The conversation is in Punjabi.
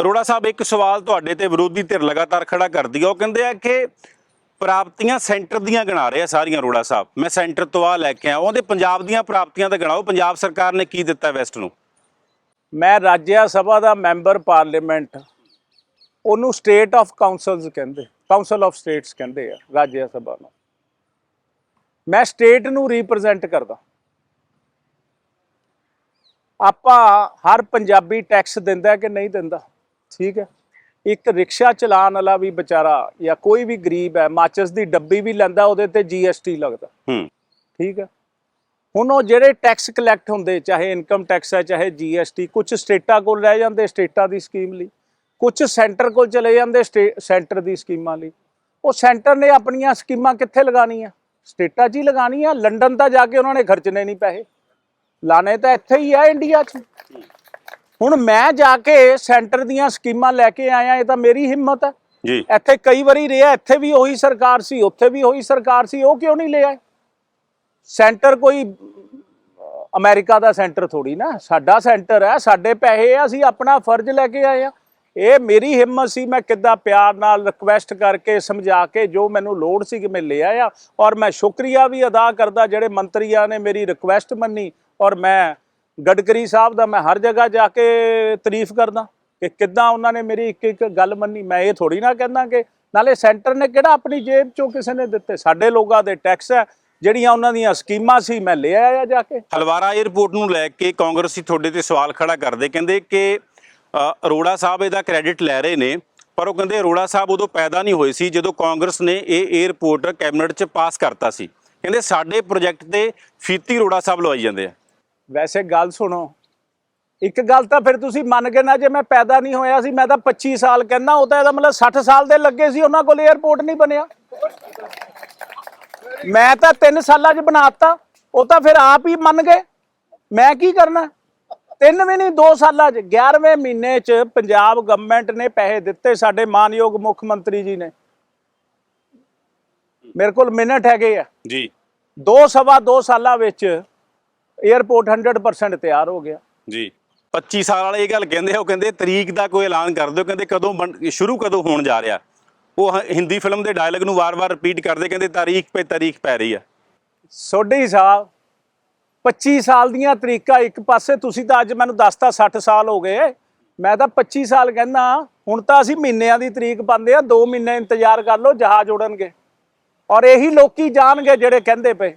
ਅਰੋੜਾ ਸਾਹਿਬ, ਇੱਕ ਸਵਾਲ ਤੁਹਾਡੇ ਤੇ ਵਿਰੋਧੀ ਧਿਰ ਲਗਾਤਾਰ ਖੜਾ ਕਰਦੀ ਆ। ਉਹ ਕਹਿੰਦੇ ਆ ਕਿ ਪ੍ਰਾਪਤੀਆਂ ਸੈਂਟਰ ਦੀਆਂ ਗਿਣਾ ਰਹੇ ਆ ਸਾਰੀਆਂ ਅਰੋੜਾ ਸਾਹਿਬ। ਮੈਂ ਸੈਂਟਰ ਤੋਂ ਆ ਲੈ ਕੇ ਆ ਉਹਦੇ ਪੰਜਾਬ ਦੀਆਂ ਪ੍ਰਾਪਤੀਆਂ ਤਾਂ ਗਿਣਾਓ। ਪੰਜਾਬ ਸਰਕਾਰ ਨੇ ਕੀ ਦਿੱਤਾ ਵੈਸਟ ਨੂੰ? ਮੈਂ ਰਾਜ ਸਭਾ ਦਾ ਮੈਂਬਰ ਪਾਰਲੀਮੈਂਟ, ਉਹਨੂੰ ਸਟੇਟ ਆਫ ਕਾਉਂਸਲਸ ਕਹਿੰਦੇ, ਕਾਉਂਸਲ ਆਫ ਸਟੇਟਸ ਕਹਿੰਦੇ ਆ ਰਾਜ ਸਭਾ ਨੂੰ। ਮੈਂ ਸਟੇਟ ਨੂੰ ਰਿਪਰੈਜ਼ੈਂਟ ਕਰਦਾ। ਆਪਾਂ ਹਰ ਪੰਜਾਬੀ ਟੈਕਸ ਦਿੰਦਾ ਕਿ ਨਹੀਂ ਦਿੰਦਾ? ਠੀਕ ਹੈ? ਇੱਕ ਰਿਕਸ਼ਾ ਚਲਾਉਣ ਵਾਲਾ ਵੀ ਵਿਚਾਰਾ ਜਾਂ ਕੋਈ ਵੀ ਗਰੀਬ ਹੈ ਮਾਚਸ ਦੀ ਡੱਬੀ ਵੀ ਲੈਂਦਾ ਉਹਦੇ ਤੇ ਜੀਐਸਟੀ ਲੱਗਦਾ। ਹੂੰ। ਠੀਕ ਹੈ? ਹੁਣ ਉਹ ਜਿਹੜੇ ਟੈਕਸ ਕਲੈਕਟ ਹੁੰਦੇ ਚਾਹੇ ਇਨਕਮ ਟੈਕਸ ਹੈ ਚਾਹੇ ਜੀਐਸਟੀ ਕੁਝ ਸਟੇਟਾਂ ਕੋਲ ਰਹਿ ਜਾਂਦੇ ਸਟੇਟਾਂ ਦੀ ਸਕੀਮ ਲਈ। ਕੁਝ ਸੈਂਟਰ ਕੋਲ ਚਲੇ ਜਾਂਦੇ ਸੈਂਟਰ ਦੀ ਸਕੀਮਾਂ ਲਈ। ਉਹ ਸੈਂਟਰ ਨੇ ਆਪਣੀਆਂ ਸਕੀਮਾਂ ਕਿੱਥੇ ਲਗਾਉਣੀਆਂ? ਸਟੇਟਾਂ 'ਚ ਹੀ ਲਗਾਉਣੀਆਂ ਲੰਡਨ ਤਾਂ ਜਾ ਕੇ ਉਹਨਾਂ ਨੇ ਖਰਚਣੇ ਨਹੀਂ ਪੈਸੇ। ਲਾਣੇ ਤਾਂ ਇੱਥੇ ਹੀ ਆ ਇੰਡੀਆ 'ਚ। ਹੁਣ ਮੈਂ ਜਾ ਕੇ ਸੈਂਟਰ ਦੀਆਂ ਸਕੀਮਾਂ ਲੈ ਕੇ ਆਇਆ ਇਹ ਤਾਂ ਮੇਰੀ ਹਿੰਮਤ ਹੈ। ਜੀ। ਇੱਥੇ ਕਈ ਵਾਰੀ ਰਿਹਾ ਇੱਥੇ ਵੀ ਉਹੀ ਸਰਕਾਰ ਸੀ ਉੱਥੇ ਵੀ ਉਹੀ ਸਰਕਾਰ ਸੀ ਉਹ ਕਿਉਂ ਨਹੀਂ ਲੈ ਆਏ ਸੈਂਟਰ ਕੋਈ ਅਮਰੀਕਾ ਦਾ ਸੈਂਟਰ ਥੋੜੀ ਨਾ ਸਾਡਾ ਸੈਂਟਰ ਹੈ ਸਾਡੇ ਪੈਸੇ ਆ ਅਸੀਂ ਆਪਣਾ ਫਰਜ਼ ਲੈ ਕੇ ਆਏ ਆ। ਇਹ ਮੇਰੀ ਹਿੰਮਤ ਸੀ ਮੈਂ ਕਿੱਦਾਂ ਪਿਆਰ ਨਾਲ ਰਿਕਵੈਸਟ ਕਰਕੇ ਸਮਝਾ ਕੇ ਜੋ ਮੈਨੂੰ ਲੋੜ ਸੀ ਕਿ ਮੈਂ ਲੈ ਆਇਆ ਔਰ ਮੈਂ ਸ਼ੁਕਰੀਆ ਵੀ ਅਦਾ ਕਰਦਾ ਜਿਹੜੇ ਮੰਤਰੀਆਂ ਨੇ ਮੇਰੀ ਰਿਕਵੈਸਟ ਮੰਨੀ ਔਰ ਮੈਂ ਗਡਕਰੀ ਸਾਹਿਬ ਦਾ ਮੈਂ ਹਰ ਜਗ੍ਹਾ ਜਾ ਕੇ ਤਾਰੀਫ ਕਰਦਾ ਕਿ ਕਿੱਦਾਂ ਉਹਨਾਂ ਨੇ ਮੇਰੀ ਇੱਕ ਇੱਕ ਗੱਲ ਮੰਨੀ। ਮੈਂ ਇਹ ਥੋੜੀ ਨਾ ਕਹਿੰਦਾ ਕਿ ਨਾਲੇ ਸੈਂਟਰ ਨੇ ਕਿਹੜਾ ਆਪਣੀ ਜੇਬ ਚੋਂ ਕਿਸੇ ਨੇ ਦਿੱਤੇ? ਸਾਡੇ ਲੋਕਾਂ ਦੇ ਟੈਕਸ ਹੈ, ਜਿਹੜੀਆਂ ਉਹਨਾਂ ਦੀਆਂ ਸਕੀਮਾਂ ਸੀ, ਮੈਂ ਲੈ ਆਇਆ ਜਾ ਕੇ। ਹਲਵਾਰਾ 에ਅਰਪੋਰਟ ਨੂੰ ਲੈ ਕੇ ਕਾਂਗਰਸੀ ਤੁਹਾਡੇ ਤੇ ਸਵਾਲ ਖੜਾ ਕਰਦੇ, ਕਹਿੰਦੇ ਕਿ ਅਰੋੜਾ ਸਾਹਿਬ ਇਹਦਾ ਕ੍ਰੈਡਿਟ ਲੈ ਰਹੇ ਨੇ, ਪਰ ਉਹ ਕਹਿੰਦੇ ਅਰੋੜਾ ਸਾਹਿਬ ਉਦੋਂ ਪੈਦਾ ਨਹੀਂ ਹੋਏ ਸੀ, ਜਦੋਂ ਕਾਂਗਰਸ ਨੇ ਇਹ 에ਅਰਪੋਰਟ ਕੈਬਨਿਟ 'ਚ ਪਾਸ ਕਰਤਾ ਸੀ। ਕਹਿੰਦੇ ਸਾਡੇ ਪ੍ਰੋਜੈਕਟ ਤੇ ਫੀਤੀ ਅਰੋੜਾ ਸਾਹਿਬ ਲਵਾਈ ਜਾਂਦੇ ਆ। ਵੈਸੇ ਗੱਲ ਸੁਣੋ। ਇੱਕ ਗੱਲ ਤਾਂ ਫਿਰ ਤੁਸੀਂ ਮੰਨ ਗਏ ਨਾ ਜੇ ਮੈਂ ਪੈਦਾ ਨਹੀਂ ਹੋਇਆ ਸੀ ਮੈਂ ਤਾਂ 25 ਸਾਲ ਕਹਿੰਦਾ ਉਹ ਤਾਂ ਇਹਦਾ ਮਤਲਬ 60 ਸਾਲ ਦੇ ਲੱਗੇ ਸੀ ਉਹਨਾਂ ਕੋਲ 에ਅਰਪੋਰਟ ਨਹੀਂ ਬਣਿਆ। ਮੈਂ ਤਾਂ 3 ਸਾਲਾਂ 'ਚ ਬਣਾਤਾ ਉਹ ਤਾਂ ਫਿਰ ਆਪ ਹੀ ਮੰਨ ਗਏ। ਮੈਂ ਕੀ ਕਰਨਾ? ਤਿੰਨ ਵੀ ਨਹੀਂ 2 ਸਾਲਾਂ 'ਚ। 11ਵੇਂ ਮਹੀਨੇ 'ਚ ਪੰਜਾਬ ਗਵਰਨਮੈਂਟ ਨੇ ਪੈਸੇ ਦਿੱਤੇ ਸਾਡੇ ਮਾਨਯੋਗ ਮੁੱਖ ਮੰਤਰੀ ਜੀ ਨੇ। ਮੇਰੇ ਕੋਲ ਮਿੰਟ ਹੈਗੇ ਆ। ਜੀ। ਦੋ ਸਵਾ ਦੋ ਸਾਲਾਂ ਵਿੱਚ 에ਅਰਪੋਰਟ 100% ਤਿਆਰ ਹੋ ਗਿਆ। ਜੀ। 25 ਸਾਲ ਵਾਲੇ ਇਹ ਗੱਲ ਕਹਿੰਦੇ ਆ ਉਹ ਕਹਿੰਦੇ ਤਰੀਕ ਦਾ ਕੋਈ ਐਲਾਨ ਕਰ ਦਿਓ ਕਹਿੰਦੇ ਕਦੋਂ ਸ਼ੁਰੂ ਕਦੋਂ ਹੋਣ ਜਾ ਰਿਹਾ। ਉਹ ਹਿੰਦੀ ਫਿਲਮ ਦੇ ਡਾਇਲੌਗ ਨੂੰ ਵਾਰ-ਵਾਰ ਰਿਪੀਟ ਕਰਦੇ ਕਹਿੰਦੇ ਤਾਰੀਖ ਪੇ ਤਾਰੀਖ ਪੈ ਰਹੀ ਆ। ਸੋਢੀ ਸਾਹਿਬ 25 ਸਾਲ ਦੀਆਂ ਤਰੀਕਾ ਇੱਕ ਪਾਸੇ ਤੁਸੀਂ ਤਾਂ ਅੱਜ ਮੈਨੂੰ ਦੱਸਤਾ 60 ਸਾਲ ਹੋ ਗਏ। ਮੈਂ ਤਾਂ 25 ਸਾਲ ਕਹਿੰਦਾ ਹੁਣ ਤਾਂ ਅਸੀਂ ਮਹੀਨਿਆਂ ਦੀ ਤਰੀਕ ਪਾਉਂਦੇ ਆ 2 ਮਹੀਨੇ ਇੰਤਜ਼ਾਰ ਕਰ ਲਓ ਜਹਾਜ਼ ਉੜਨਗੇ ਔਰ ਇਹੀ ਲੋਕੀ ਜਾਣਗੇ ਜਿਹੜੇ ਕਹਿੰਦੇ ਪਏ।